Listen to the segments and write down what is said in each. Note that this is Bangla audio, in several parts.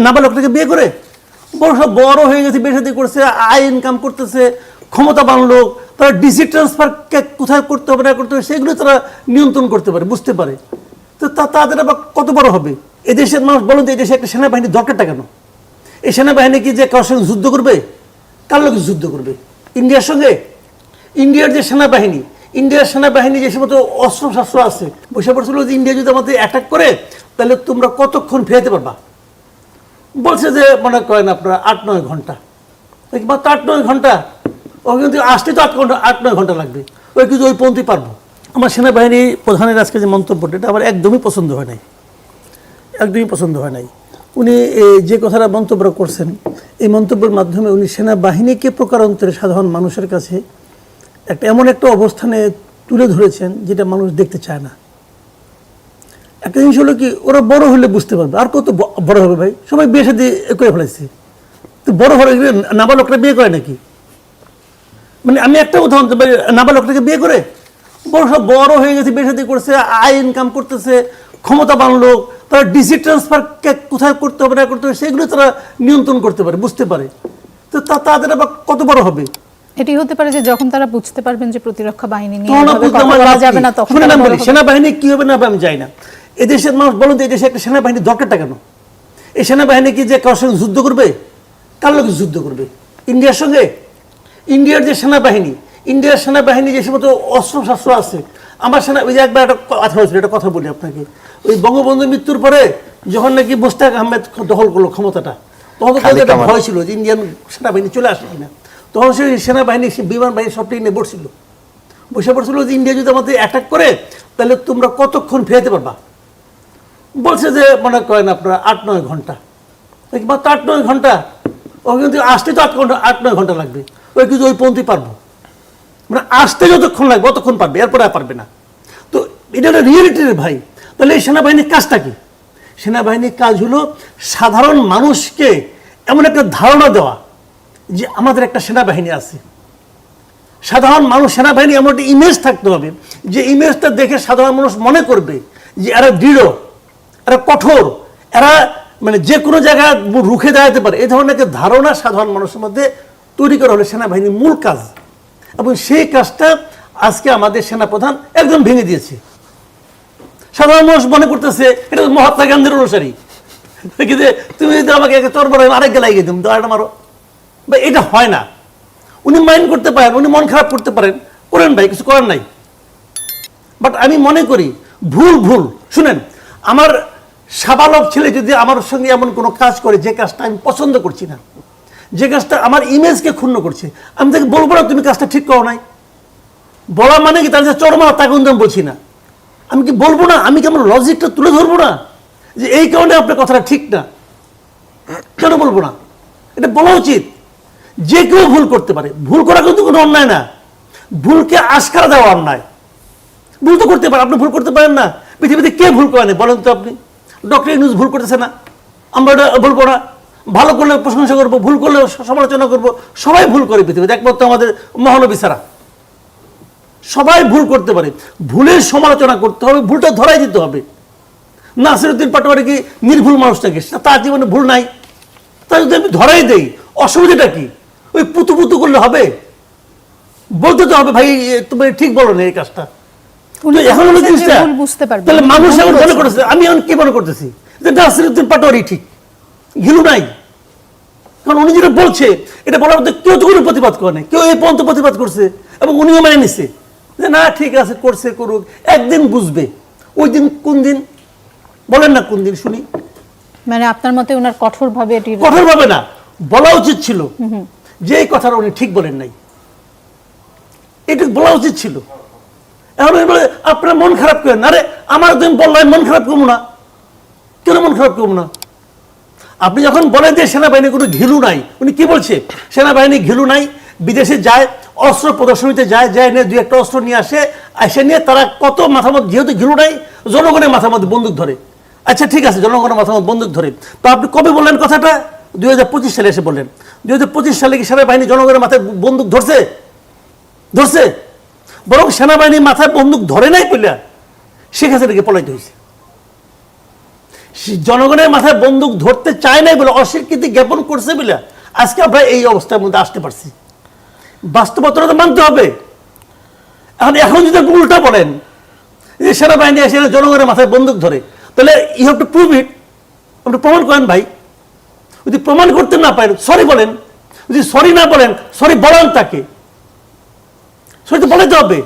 নাবালকটাকে বিয়ে করে? বড় সব বড় হয়ে গেছে, বিয়ে সাথে করছে, আয় ইনকাম করতেছে, ক্ষমতা বানলো তারা ডিসি ট্রান্সফার কোথায় করতে হবে, না করতে হবে, সেগুলো তারা নিয়ন্ত্রণ করতে পারে, বুঝতে পারে। তো তা- তাদের আবার কত বড় হবে? এদেশের মানুষ বলুন তো, এদেশে একটা সেনাবাহিনী দরকারটা কেন? এই সেনাবাহিনী কি যে কারোর সঙ্গে যুদ্ধ করবে? কার লোক যুদ্ধ করবে? ইন্ডিয়ার সঙ্গে? ইন্ডিয়ার যে সেনাবাহিনী, ইন্ডিয়ার সেনাবাহিনী যে সমস্ত অস্ত্র শস্ত্র আছে, বসে পড়ছিল যে ইন্ডিয়া যদি আমাদের অ্যাটাক করে, তাহলে তোমরা কতক্ষণ ফেরাতে পারবা? বলছে যে, মনে করেন আপনারা আট নয় ঘণ্টা। মাত্র আট নয় ঘণ্টা। ও কিন্তু আসতে তো আট ঘণ্টা, আট নয় ঘণ্টা লাগবে। ওই কিন্তু ওই পর্যন্তই পারব। আমার সেনাবাহিনী প্রধানের আজকে যে মন্তব্যটা, এটা আমার একদমই পছন্দ হয় নাই। একদমই পছন্দ হয় নাই। উনি যে কথাটা মন্তব্য করছেন, এই মন্তব্যের মাধ্যমে উনি সেনাবাহিনীকে প্রকারান্তরে সাধারণ মানুষের কাছে একটা এমন একটা অবস্থানে তুলে ধরেছেন, যেটা মানুষ দেখতে চায় না। একটা জিনিস হলো কি, ওরা বড় হলে বুঝতে পারবে। আর কত বড় হবে ভাই? সবাই বিয়ে সাথে করে ফেলেছে তো বড় হলে নাবালকরা বিয়ে করে নাকি? মানে আমি একটা উদাহরণ নাবালকটাকে বিয়ে করে? বড় সব বড় হয়ে গেছে, বিয়ে সাথে করছে, আয় ইনকাম করতেছে, ক্ষমতা বানলো তারা ডিসি ট্রান্সফার কোথায় করতে হবে না করতে হবে, সেগুলো তারা নিয়ন্ত্রণ করতে পারে, বুঝতে পারে। তা- তাদের আবার কত বড় হবে? এটি হতে পারে যে যখন তারা বুঝতে পারবেন যে প্রতিরক্ষা বাহিনী নিয়ে যাবে না তখন। সেনাবাহিনী কি হবে না আমি যাই না। এদেশের মানুষ বলুন তো এদেশে একটা সেনাবাহিনী দরকারটা কেন? এই সেনাবাহিনী কি যে কারোর সঙ্গে যুদ্ধ করবে? কার লোক যুদ্ধ করবে? ইন্ডিয়ার সঙ্গে? ইন্ডিয়ার যে সেনাবাহিনী ইন্ডিয়ার সেনাবাহিনী যে সমস্ত অস্ত্র শস্ত্র আছে আমার সেনা ওই যে একবার একটা কথা হয়েছিল একটা কথা বলি আপনাকে। ওই বঙ্গবন্ধু মৃত্যুর পরে যখন নাকি মোস্তাক আহমেদ দখল করল ক্ষমতাটা তখন তো একটা ভয় ছিল যে ইন্ডিয়ান সেনাবাহিনী চলে আসে কিনা। তখন সেই সেনাবাহিনী, সে বিমান বাহিনী সব নিয়ে বসছিল। বসে পড়ছিল যে, ইন্ডিয়া যদি আমাদের অ্যাটাক করে, তাহলে তোমরা কতক্ষণ ফেরাতে পারবা? বলছে যে, মনে করেন আপনারা, আট নয় ঘণ্টা। মাত্র আট নয় ঘণ্টা? ও কিন্তু আসতে তো আট ঘণ্টা, আট নয় ঘণ্টা লাগবে। ওই কিন্তু ওই পর্যন্তই পারব। মানে আসতে যতক্ষণ লাগবে, অতক্ষণ পারবে, এরপরে আর পারবে না। তো এটা একটা রিয়েলিটির ভাই। তাহলে এই সেনাবাহিনীর কাজটা কি? সেনাবাহিনীর কাজ হলো সাধারণ মানুষকে এমন একটা ধারণা দেওয়া। যে আমাদের একটা সেনাবাহিনী আছে। সাধারণ মানুষ, সেনাবাহিনী এমন একটা ইমেজ থাকতে হবে যে ইমেজটা দেখে সাধারণ মানুষ মনে করবে যে এরা দৃঢ়, এরা কঠোর, এরা মানে যে কোনো জায়গায় রুখে দাঁড়াতে পারে। এই ধরনের একটা ধারণা সাধারণ মানুষের মধ্যে তৈরি করা হলো সেনাবাহিনীর মূল কাজ। এবং সেই কাজটা আজকে আমাদের সেনাপ্রধান একদম ভেঙে দিয়েছে। সাধারণ মানুষ মনে করতেছে, এটা মহাত্মা গান্ধীর অনুসারী। তুমি যদি আমাকে চর বড় আরেক গেলাই গিয়ে তুমি তো আরেকটা মারো। বা এটা হয় না। উনি মাইন্ড করতে পারেন, উনি মন খারাপ করতে পারেন। করেন ভাই, কিছু করার নাই। বাট আমি মনে করি, ভুল ভুল। শুনেন, আমার সাবালক ছেলে যদি আমার সঙ্গে এমন কোনো কাজ করে, যে কাজটা আমি পছন্দ করছি না, যে কাজটা আমার ইমেজকে ক্ষুণ্ণ করছে, আমি তাকে বলব না, তুমি কাজটা ঠিক করো নাই। বলা মানে কি, তার যে চরমা তাকে আমি বলছি না। আমি কি বলব না? আমি কি আমার লজিকটা তুলে ধরবো না? যে এই কারণে আপনার কথাটা ঠিক না। কেন বলব না? এটা বলা উচিত। যে কেউ ভুল করতে পারে। ভুল করা কিন্তু কোনো অন্যায় না। ভুলকে আশকারা দেওয়া অন্যায়। ভুল তো করতে পারে, আপনি ভুল করতে পারেন না। পৃথিবীতে কে ভুল করেন বলেন তো আপনি। ডক্টর ইউনুস ভুল করতেছে না। আমরা এটা বলব না ভালো করলে প্রশংসা করব, ভুল করলে সমালোচনা করব। সবাই ভুল করে পৃথিবীতে, একমাত্র আমাদের মহানবী ছাড়া। সবাই ভুল করতে পারে। ভুলের সমালোচনা করতে হবে, ভুলটা ধরাই দিতে হবে। নাসিরুদ্দিন পাটোয়ারি কি নির্ভুল মানুষটাকে তার জীবনে ভুল নাই। তা যদি আমি ধরাই দেই, অসুবিধাটা কি? ওই পুতু পুতু করলে হবে? বলতে তো হবে ভাই তুমি ঠিক বলো না এই কাজটা। এখন জিনিসটা। তাহলে মানুষ এখন মনে। করতেছে আমি এখন কি মনে করতেছি? যে নাসিরুদ্দিন পাটোয়ারি ঠিক ঘিলু নাই। কারণ উনি যেটা বলছে এটা বলার মধ্যে কেউ তো কোনো প্রতিবাদ করে নাই। কেউ এই পর্যন্ত প্রতিবাদ করছে এবং উনিও মেনে নিছে। যে না ঠিক আছে করছে করুক একদিন বুঝবে। ওই দিন কোন দিন? বলেন না কোন দিন শুনি। মানে আপনার মতে ওনার কঠোর ভাবে এটি কঠোর ভাবে না বলা উচিত ছিল। যে কথাটা উনি ঠিক বলেন নাই। এটা বলা উচিত ছিল। এখন আপনার মন খারাপ করেন। আরে, আমার তুমি বললাম মন খারাপ করব না। কেন মন খারাপ করব না? আপনি যখন বলেন যে সেনাবাহিনী কোনো ঘিলু নাই, উনি কি বলছে? সেনাবাহিনী ঘিলু নাই, বিদেশে যায়, অস্ত্র প্রদর্শনীতে যায় যায় নিয়ে দুই একটা অস্ত্র নিয়ে আসে, এসে নিয়ে তারা কত মাথার মধ্যে যেহেতু ঘিলু নাই, জনগণের মাথার মধ্যে বন্দুক ধরে। আচ্ছা ঠিক আছে, জনগণের মাথার মধ্যে বন্দুক ধরে। তো আপনি কবে বললেন কথাটা? দুই হাজার পঁচিশ সালে এসে বললেন দুই হাজার পঁচিশ সালে কি সেনাবাহিনী জনগণের মাথায় বন্দুক ধরছে? ধরছে? বরং সেনাবাহিনী মাথায় বন্দুক ধরে নাই কইলা শেখ হাসিনাকে পলাইতে হয়েছে জনগণের মাথায় বন্দুক ধরতে চায় নাই বলে অস্বীকৃতি জ্ঞাপন করছে বলে আজকে আমরা এই অবস্থার মধ্যে আসতে পারছি। বাস্তবতা তো মানতে হবে। এখন এখন যদি উল্টা বলেন যে সেনাবাহিনী এসে জনগণের মাথায় বন্দুক ধরে, তাহলে you have to prove it আপনি প্রমাণ করেন ভাই। যদি প্রমাণ করতে না পারেন সরি বলেন, যদি সরি না বলেন সরি বলেন তাকে। সরি তো বলে হবে।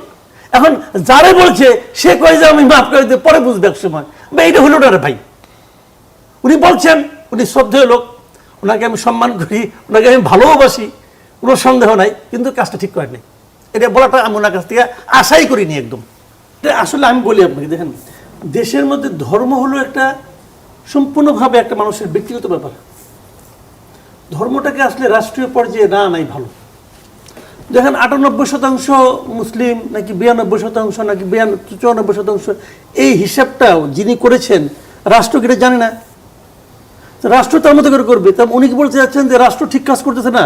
এখন যারে বলছে, সে কয়ে যে আমি মাফ করে দিতে, পরে বুঝবে এক সময়। বা এইটা হলো না ভাই। উনি বলছেন, উনি শ্রদ্ধেয় লোক, ওনাকে আমি সম্মান করি, ওনাকে আমি ভালোবাসি, কোনো সন্দেহ নাই, কিন্তু কাজটা ঠিক করেন নাই এটা বলাটা আমি ওনার কাছ থেকে আশাই করিনি একদম। এটা আসলে আমি বলি আপনাকে, দেখেন, দেশের মধ্যে ধর্ম হলো একটা সম্পূর্ণভাবে একটা মানুষের ব্যক্তিগত ব্যাপার। ধর্মটাকে আসলে রাষ্ট্রীয় পর্যায়ে না নাই ভালো। দেখেন আটানব্বই শতাংশ মুসলিম নাকি বিরানব্বই শতাংশ নাকি চুরানব্বই শতাংশ, এই হিসাবটাও যিনি করেছেন, রাষ্ট্র এটা জানে না? রাষ্ট্র তার মতো করে করবে। তা উনি কি বলতে যাচ্ছেন যে রাষ্ট্র ঠিক কাজ করতেছে না?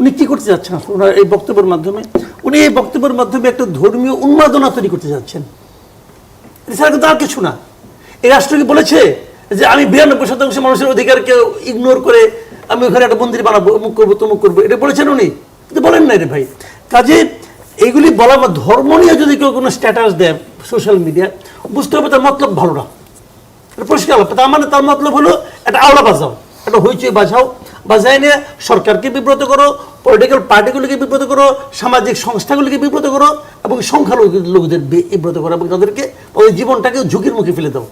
উনি কি করতে যাচ্ছেন ওনার এই বক্তব্যের মাধ্যমে। উনি এই বক্তব্যের মাধ্যমে একটা ধর্মীয় উন্মাদনা তৈরি করতে যাচ্ছেন এছাড়া কিন্তু আর কিছু না। এই রাষ্ট্র কি বলেছে যে আমি বিরানব্বই শতাংশ মানুষের অধিকারকে ইগনোর করে আমি ওখানে একটা মন্দির বানাবো, অমুক করব, তমুক করব। এটা বলেছেন উনি। কিন্তু বলেন না রে ভাই। কাজে এইগুলি বলা বা ধর্ম নিয়ে যদি কেউ কোনো স্ট্যাটাস দেয় সোশ্যাল মিডিয়া বুঝতে হবে তার মতলব ভালো না। এটা পরিষ্কার হবে তার মানে তার মতলব হলো একটা আওলা বাজাও, একটা হইচই বাজাও। বাজায় নিয়ে সরকারকে বিব্রত করো পলিটিক্যাল পার্টিগুলিকে বিব্রত করো, সামাজিক সংস্থাগুলিকে বিব্রত করো এবং সংখ্যালঘু লোকদের বিব্রত করো এবং তাদেরকে ওই জীবনটাকে ঝুঁকির মুখে ফেলে দাও।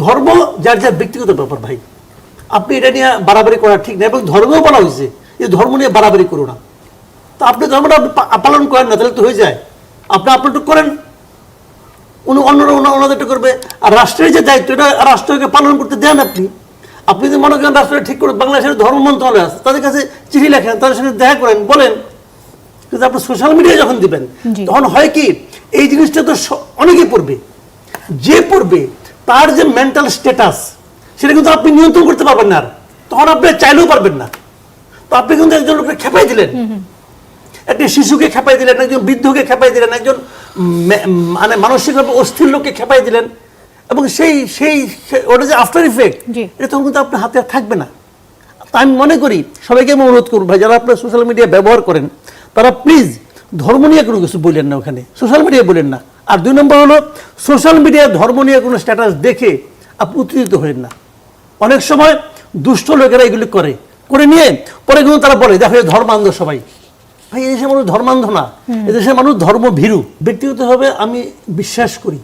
ধর্ম যার যার ব্যক্তিগত ব্যাপার ভাই। আপনি এটা নিয়ে বাড়াবাড়ি করা ঠিক না এবং ধর্মেও বলা হয়েছে যে ধর্ম নিয়ে বাড়াবাড়ি করো না। তো আপনি ধর্মটা পালন করেন না তাহলে তো হয়ে যায়। আপনি আপনারটা করেন। উনি অন্যরা ওনা- ওনাদেরটা করবে। আর রাষ্ট্রের যে দায়িত্ব এটা রাষ্ট্রকে পালন করতে দেন আপনি। আপনি যদি মনে করেন রাষ্ট্রটা ঠিক করে বাংলাদেশের ধর্ম মন্ত্রণালয় আছে তাদের কাছে চিঠি লেখেন তাদের সঙ্গে দেখা করেন বলেন। কিন্তু আপনি সোশ্যাল মিডিয়ায় যখন দিবেন তখন হয় কি এই জিনিসটা তো অনেকেই পড়বে। যে পড়বে তার যে মেন্টাল স্ট্যাটাস সেটা কিন্তু আপনি নিয়ন্ত্রণ করতে পারবেন না আর। তখন আপনি চাইলেও পারবেন না। তো আপনি কিন্তু একজন লোককে খেপাই দিলেন। একটি শিশুকে খেপাই দিলেন একজন বৃদ্ধকে খেপাই দিলেন একজন মানে মানসিকভাবে অস্থির লোককে খেপাই দিলেন। এবং সেই সেই ওটা যে আফটার ইফেক্ট এটা তখন কিন্তু আপনার হাতে আর থাকবে না। তা আমি মনে করি সবাইকে আমি অনুরোধ করব ভাই যারা আপনার সোশ্যাল মিডিয়া ব্যবহার করেন তারা প্লিজ ধর্ম নিয়ে কোনো কিছু বললেন না ওখানে। সোশ্যাল মিডিয়া বলেন না। আর দুই নম্বর হলো সোশ্যাল মিডিয়ায় ধর্ম নিয়ে কোনো স্ট্যাটাস দেখে আপনি উত্তেজিত হবেন না। অনেক সময় দুষ্ট লোকেরা এগুলি করে। করে নিয়ে পরে কিন্তু তারা বলে দেখো ধর্মান্ধ সবাই। ভাই এদেশের মানুষ ধর্মান্ধ না। এদেশের মানুষ ধর্ম ভীরু ব্যক্তিগতভাবে আমি বিশ্বাস করি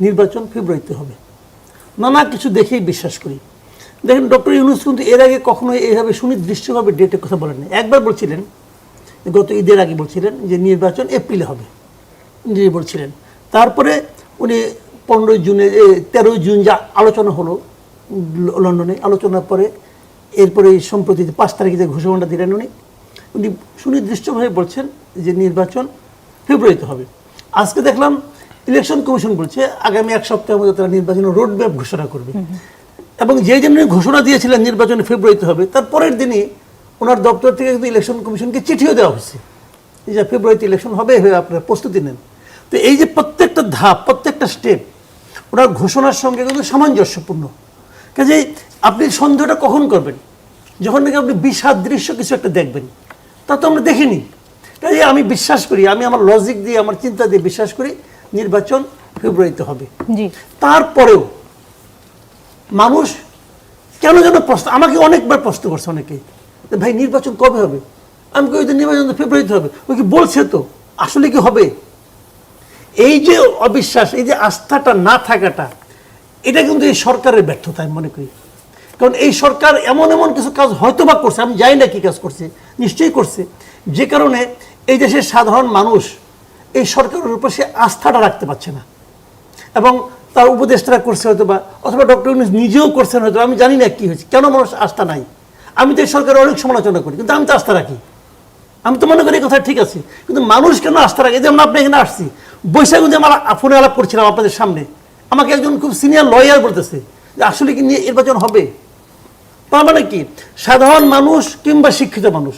নির্বাচন ফেব্রুয়ারিতে হবে। নানা কিছু দেখেই বিশ্বাস করি। দেখেন ডক্টর ইউনুস কিন্তু এর আগে কখনো এইভাবে সুনির্দিষ্টভাবে ডেটের কথা বলেন একবার বলছিলেন গত ঈদের আগে বলছিলেন যে নির্বাচন এপ্রিলে হবে। যে বলছিলেন। তারপরে উনি পনেরোই জুনে তেরোই জুন যা আলোচনা হলো লন্ডনে আলোচনার পরে এরপরে সম্প্রতি পাঁচ তারিখে যে ঘোষণাটা দিলেন উনি উনি সুনির্দিষ্টভাবে বলছেন যে নির্বাচন ফেব্রুয়ারিতে হবে। আজকে দেখলাম ইলেকশন কমিশন বলছে আগামী এক সপ্তাহের মধ্যে তারা নির্বাচনের রোড ম্যাপ ঘোষণা করবে। এবং যে জন্য ঘোষণা দিয়েছিলেন নির্বাচন ফেব্রুয়ারিতে হবে তার পরের দিনই ওনার দপ্তর থেকে কিন্তু ইলেকশন কমিশনকে চিঠিও দেওয়া হয়েছে এই যে ফেব্রুয়ারিতে ইলেকশন হবে হয়ে আপনারা প্রস্তুতি নেন। তো এই যে প্রত্যেকটা ধাপ প্রত্যেকটা স্টেপ ওনার ঘোষণার সঙ্গে কিন্তু সামঞ্জস্যপূর্ণ। কাজেই আপনি সন্দেহটা কখন করবেন? যখন নাকি আপনি বিষাদ দৃশ্য কিছু একটা দেখবেন তা তো আমরা দেখিনি। কাজে আমি বিশ্বাস করি আমি আমার লজিক দিয়ে আমার চিন্তা দিয়ে বিশ্বাস করি নির্বাচন ফেব্রুয়ারিতে হবে। তারপরেও মানুষ কেন যেন প্রশ্ন আমাকে অনেকবার প্রশ্ন করছে অনেকে ভাই নির্বাচন কবে হবে? আমি যে নির্বাচন তো ফেব্রুয়ারিতে হবে। ওই কি বলছে তো? আসলে কি হবে? এই যে অবিশ্বাস এই যে আস্থাটা না থাকাটা এটা কিন্তু এই সরকারের ব্যর্থতা, আমি মনে করি। কারণ এই সরকার এমন এমন কিছু কাজ হয়তো বা করছে, আমি জানি না কি কাজ করছে, নিশ্চয়ই করছে। যে কারণে এই দেশের সাধারণ মানুষ এই সরকারের উপর সে আস্থাটা রাখতে পারছে না। এবং তার উপদেষ্টারা করছে হয়তো বা অথবা ডক্টর ইউনুস নিজেও করছেন হয়তো আমি জানি না কি হয়েছে, কেন মানুষ আস্থা নাই? আমি তো এই সরকারের অনেক সমালোচনা করি, কিন্তু আমি তো আস্থা রাখি। আমি তো মনে করি কথা ঠিক আছে, কিন্তু মানুষ কেন আস্থা রাখে? যেমন আপনি এখানে আসছি বৈশাখে আমার ফোনে আলাপ করছিলাম আপনাদের সামনে। আমাকে একজন খুব সিনিয়র লয়ার বলতেছে যে আসলে কি নিয়ে নির্বাচন হবে? তার মানে কি? সাধারণ মানুষ কিংবা শিক্ষিত মানুষ,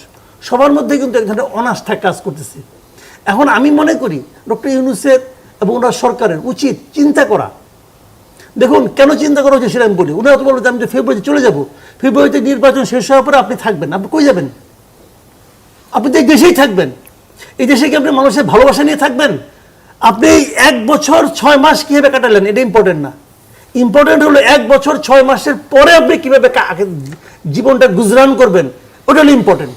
সবার মধ্যে কিন্তু এক ধরনের অনাস্থা কাজ করতেছে। এখন আমি মনে করি ডক্টর ইউনুসের এবং ওনার সরকারের উচিত চিন্তা করা। দেখুন, কেন চিন্তা করা হচ্ছে সেটা আমি বলি। উনি তো বলব যে আমি যে ফেব্রুয়ারিতে চলে যাব। ফেব্রুয়ারিতে নির্বাচন শেষ হওয়ার পরে আপনি থাকবেন আপনি কই যাবেন? আপনি তো এই দেশেই থাকবেন। এই দেশে কি আপনি মানুষের ভালোবাসা নিয়ে থাকবেন? আপনি এক বছর ছয় মাস কীভাবে কাটালেন? এটা ইম্পর্টেন্ট না। ইম্পর্টেন্ট হলো এক বছর ছয় মাসের পরে আপনি কীভাবে জীবনটা গুজরান করবেন? ওটা হলো ইম্পর্টেন্ট